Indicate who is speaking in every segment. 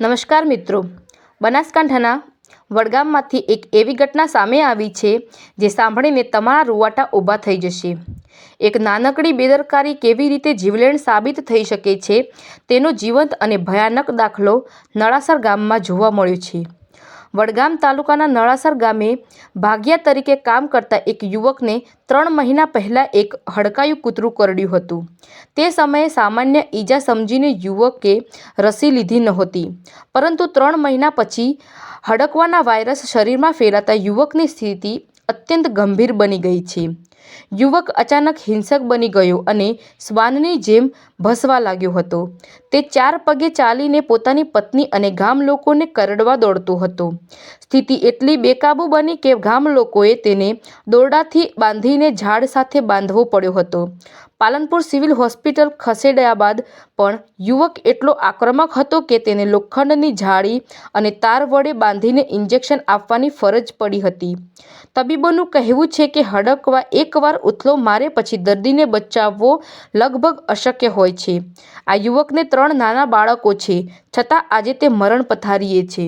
Speaker 1: નમસ્કાર મિત્રો. બનાસકાંઠાના વડગામમાંથી એક એવી ઘટના સામે આવી છે જે સાંભળીને તમારા રૂવાટા ઊભા થઈ જશે. એક નાનકડી બેદરકારી કેવી રીતે જીવલેણ સાબિત થઈ શકે છે તેનો જીવંત અને ભયાનક દાખલો નળાસર ગામમાં જોવા મળ્યો છે. વડગામ તાલુકાના નળાસર ગામે ભાગિયા તરીકે કામ કરતા એક યુવકને ત્રણ મહિના પહેલાં એક હડકાયું કૂતરું કરડ્યું હતું. તે સમયે સામાન્ય ઈજા સમજીને યુવકે રસી લીધી નહોતી. પરંતુ ત્રણ મહિના પછી હડકવાના વાયરસ શરીરમાં ફેલાતા યુવકની સ્થિતિ અત્યંત ગંભીર બની ગઈ છે. યુવક અચાનક હિંસક બની ગયો અને શ્વાનની જેમ ભસવા લાગ્યો હતો. તે ચાર પગે ચાલીને પોતાની પત્ની અને ગામ લોકોને કરડવા દોડતો હતો. સ્થિતિ એટલી બેકાબૂ બની કે ગામ લોકોએ તેને દોરડાથી બાંધીને ઝાડ સાથે બાંધવો પડ્યો હતો. પાલનપુર સિવિલ હોસ્પિટલ ખસેડ્યા બાદ પણ યુવક એટલો આક્રમક હતો કે તેને લોખંડની જાળી અને તાર વડે બાંધીને ઇન્જેક્શન આપવાની ફરજ પડી હતી. તબીબોનું કહેવું છે કે હડકવા એકવાર ઉથલો મારે પછી દર્દીને બચાવવો લગભગ અશક્ય હોય છે. આ યુવકને ત્રણ નાના બાળકો છે, છતાં આજે તે મરણ પથારીએ છે.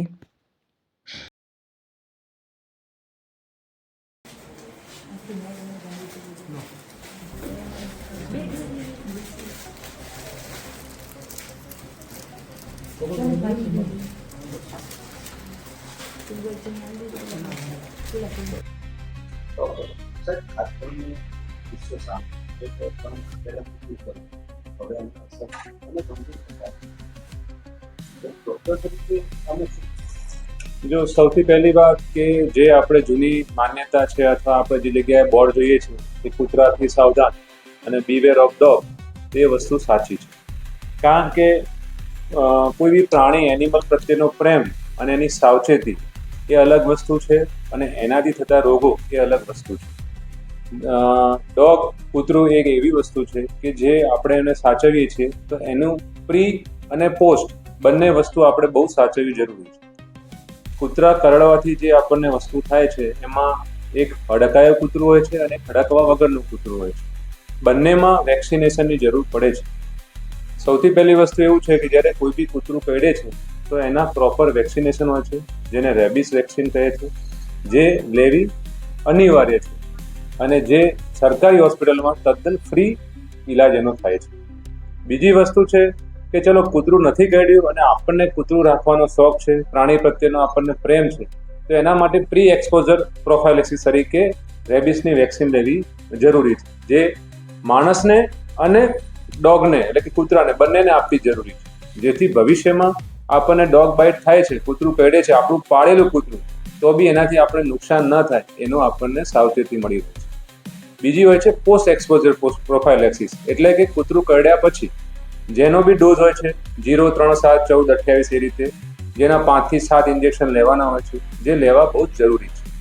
Speaker 2: ઓકે અમે
Speaker 3: જો સૌથી પહેલી વાત કે જે આપણે જૂની માન્યતા છે અથવા આપણે જે જગ્યાએ બોર્ડ જોઈએ છે કે કૂતરાથી સાવધાન અને બીવેર ઓફ ડોગ એ વસ્તુ સાચી છે. કારણ કે કોઈ બી પ્રાણી એનિમલ પ્રત્યેનો પ્રેમ અને એની સાવચેતી એ અલગ વસ્તુ છે અને એનાથી થતા રોગો એ અલગ વસ્તુ છે. ડોગ કૂતરું એક એવી વસ્તુ છે કે જે આપણે એને સાચવીએ છીએ, તો એનું પ્રી અને પોસ્ટ બંને વસ્તુ આપણે બહુ સાચવવી જરૂરી છે. કૂતરા કરડવાથી જે આપણને વસ્તુ થાય છે, એમાં એક હડકાયો કૂતરું હોય છે અને હડકવા વગરનું કૂતરું હોય છે. બંનેમાં વેક્સિનેશનની જરૂર પડે છે. સૌથી પહેલી વસ્તુ એવું છે કે જ્યારે કોઈ બી કૂતરું કરડે છે, તો એના પ્રોપર વેક્સિનેશન હોય છે, જેને રેબિસ વેક્સિન કહે છે, જે લેવી અનિવાર્ય છે. અને જે સરકારી હોસ્પિટલમાં તદ્દન ફ્રી ઈલાજ એનો થાય છે. બીજી વસ્તુ છે કે ચલો કૂતરું નથી કાઢ્યું અને આપણને કૂતરું રાખવાનો શોખ છે, પ્રાણી પ્રત્યેનો આપણને પ્રેમ છે, તો એના માટે પ્રી એક્સપોઝર પ્રોફાઇલેસિસ તરીકે રેબિસની વેક્સિન લેવી જરૂરી છે. જે માણસને અને ડોગને એટલે કે કૂતરાને બંનેને આપવી જરૂરી છે. જેથી ભવિષ્યમાં આપણને ડોગ બાઇટ થાય છે, કૂતરું કરડે છે, આપણું પાળેલું કૂતરું, તો બી એનાથી આપણે નુકસાન ન થાય, એનું આપણને સાવચેતી મળી રહે છે. બીજી હોય છે પોસ્ટ એક્સપોઝર પ્રોફાઇલેક્સિસ એટલે કે કૂતરું કરડ્યા પછી, જેનો બી ડોઝ હોય છે, જીરો, ત્રણ, સાત, ચૌદ, અઠ્યાવીસ એ રીતે, જેના પાંચથી સાત ઇન્જેક્શન લેવાના હોય છે, જે લેવા બહુ જ જરૂરી છે.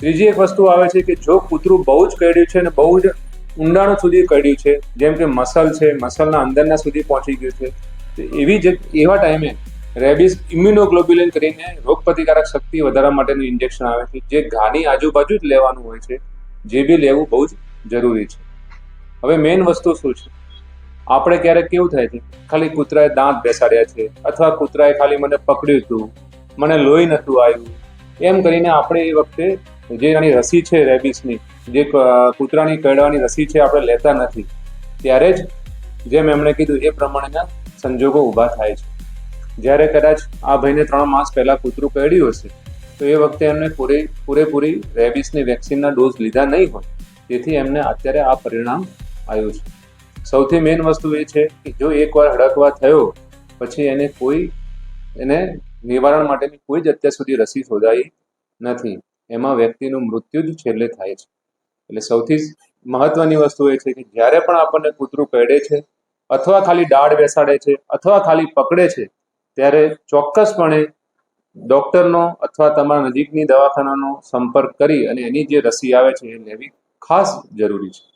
Speaker 3: ત્રીજી એક વસ્તુ આવે છે કે જો કૂતરું બહુ જ કરડ્યું છે અને બહુ જ ઊંડાણ સુધી કરડ્યું છે, જેમ કે મસલ છે, મસલના અંદરના સુધી પહોંચી ગયું છે, તો એવી જ એવા ટાઈમે રેબિસ ઇમ્યુનોગ્લોબ્યુલિન કરીને રોગપ્રતિકારક શક્તિ વધારવા માટેનું ઇન્જેક્શન આવે છે, જે ઘાની આજુબાજુ જ લેવાનું હોય છે જે બી લેવું બહુ જ જરૂરી છે. હવે મેઇન વસ્તુ શું છે? આપણે ક્યારેક કેવું થાય છે, ખાલી કૂતરાએ દાંત બેસાડ્યા છે, અથવા કૂતરાએ ખાલી મને પકડ્યું હતું, મને લોહી નહોતું આવ્યું, એમ કરીને આપણે એ વખતે જે એની રસી છે રેબિસની જે કૂતરાની કરડવાની રસી છે આપણે લેતા નથી, ત્યારે જ જેમ એમણે કીધું એ પ્રમાણેના સંજોગો ઊભા થાય છે. જ્યારે કદાચ આ ભાઈને ત્રણ માસ પહેલાં કૂતરું કરડ્યું હશે તો એ વખતે એમને પૂરે, પૂરેપૂરી રેબિસની વેક્સિનના ડોઝ લીધા નહીં હોય, તેથી એમને અત્યારે આ પરિણામ આવ્યું છે. સૌથી મેઇન વસ્તુ એ છે કે જો એકવાર હડકવા થયો, પછી એને કોઈ, એને નિવારણ માટેની કોઈ જ અત્યાર સુધી રસી શોધાઈ નથી. એમાં વ્યક્તિનું મૃત્યુ જ છેલ્લે થાય છે. એટલે સૌથી મહત્વની વસ્તુ એ છે કે જ્યારે પણ આપણને કૂતરું કરડે છે, અથવા ખાલી દાઢ બેસાડે છે, અથવા ખાલી પકડે છે, ત્યારે ચોક્કસપણે ડોક્ટરનો અથવા તમારા નજીકની દવાખાનાનો સંપર્ક કરી અને એની જે રસી આવે છે એ લેવી ખાસ જરૂરી છે.